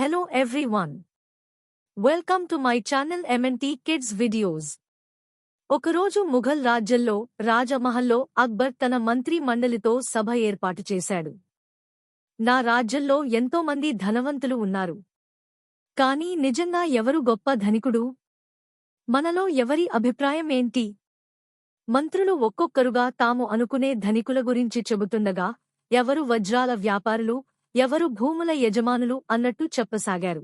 Hello everyone. Welcome to my channel MNT Kids Videos. ఒకరోజు ముఘల్ రాజ్యంలో రాజమహల్లో అక్బర్ తన మంత్రి మండలితో సభ ఏర్పాటు చేశాడు నా రాజ్యంలో ఎంతోమంది ధనవంతులు ఉన్నారు కానీ నిజంగా ఎవరు గొప్ప ధనికుడు మనలో ఎవరి అభిప్రాయం ఏంటి మంత్రులు ఒక్కొక్కరుగా తాము అనుకునే ధనికుల గురించి చెబుతుండగా ఎవరు వజ్రాల వ్యాపారులు ఎవరు భూముల యజమానులు అన్నట్టు చెప్పసాగారు.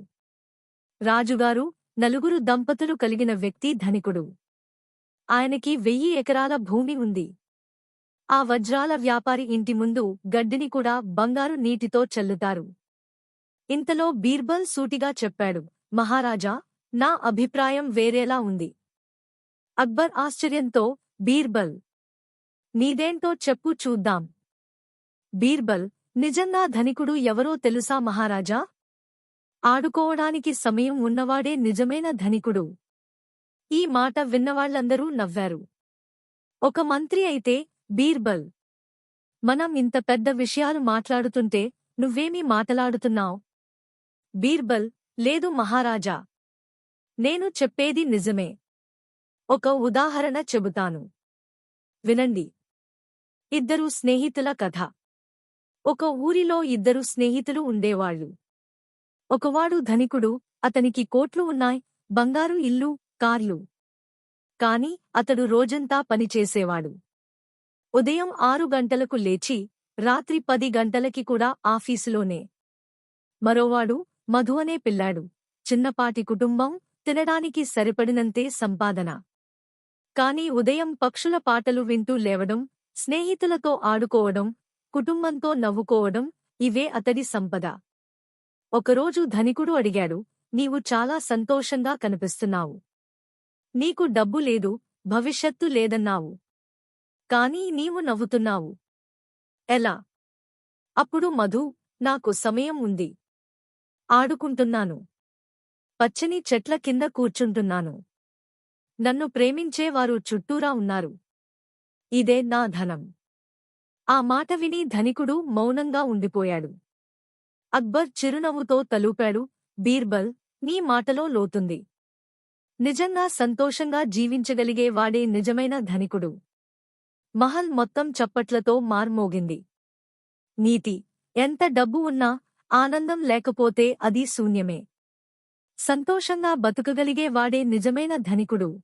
రాజుగారు నలుగురు దంపతులు కలిగిన వ్యక్తి ధనికుడు. ఆయనకి వెయ్యి ఎకరాల భూమి ఉంది. ఆ వజ్రాల వ్యాపారి ఇంటి ముందు గడ్డిని కూడా బంగారు నీటితో చల్లుతారు. ఇంతలో బీర్బల్ సూటిగా చెప్పాడు మహారాజా నా అభిప్రాయం వేరేలా ఉంది. అక్బర్ ఆశ్చర్యంతో బీర్బల్ నీదేంటో చెప్పు చూద్దాం. బీర్బల్ నిజంగా ధనికుడు ఎవరో తెలుసా మహారాజా? ఆడుకోవడానికి సమయం ఉన్నవాడే నిజమైన ధనికుడు. ఈ మాట విన్నవాళ్ళందరూ నవ్వారు. ఒక మంత్రి అయితే బీర్బల్ మనం ఇంత పెద్ద విషయాలు మాట్లాడుతుంటే నువ్వేమీ మాట్లాడుతున్నావ్? బీర్బల్ లేదు మహారాజా నేను చెప్పేది నిజమే. ఒక ఉదాహరణ చెబుతాను. వినండి. ఇద్దరు స్నేహితుల కథ. ఒక ఊరిలో ఇద్దరు స్నేహితులు ఉండేవాళ్ళు ఒకవాడు ధనికుడు అతనికి కోట్లు ఉన్నాయ్ బంగారు ఇల్లు కార్లు. కాని అతడు రోజంతా పనిచేసేవాడు ఉదయం ఆరు గంటలకు లేచి రాత్రి పది గంటలకి కూడా ఆఫీసులోనే. మరోవాడు మధు అనే పిల్లాడు. చిన్నపాటి కుటుంబం తినడానికి సరిపడినంతే సంపాదన. కాని ఉదయం పక్షుల పాటలు వింటూ లేవడం స్నేహితులతో ఆడుకోవడం కుటుంబంతో నవ్వుకోవడం ఇవే అతడి సంపద. ఒకరోజు ధనికుడు అడిగాడు నీవు చాలా సంతోషంగా కనిపిస్తున్నావు. నీకు డబ్బు లేదు భవిష్యత్తు లేదన్నావు. కాని నీవు నవ్వుతున్నావు. ఎలా? అప్పుడు మధు నాకు సమయం ఉంది. ఆడుకుంటున్నాను. పచ్చని చెట్ల కింద కూర్చుంటున్నాను. నన్ను ప్రేమించేవారు చుట్టూరా ఉన్నారు. ఇదే నా ధనం. ఆ మాట విని ధనికుడు మౌనంగా ఉండిపోయాడు. అక్బర్ చిరునవ్వుతో తలూపాడు బీర్బల్ నీ మాటలో లోతుంది. నిజంగా సంతోషంగా జీవించగలిగే వాడే నిజమైన ధనికుడు. మహల్ మొత్తం చప్పట్లతో మార్మోగింది. నీతి ఎంత డబ్బు ఉన్నా ఆనందం లేకపోతే అది శూన్యమే. సంతోషంగా బతుకగలిగే వాడే నిజమైన ధనికుడు.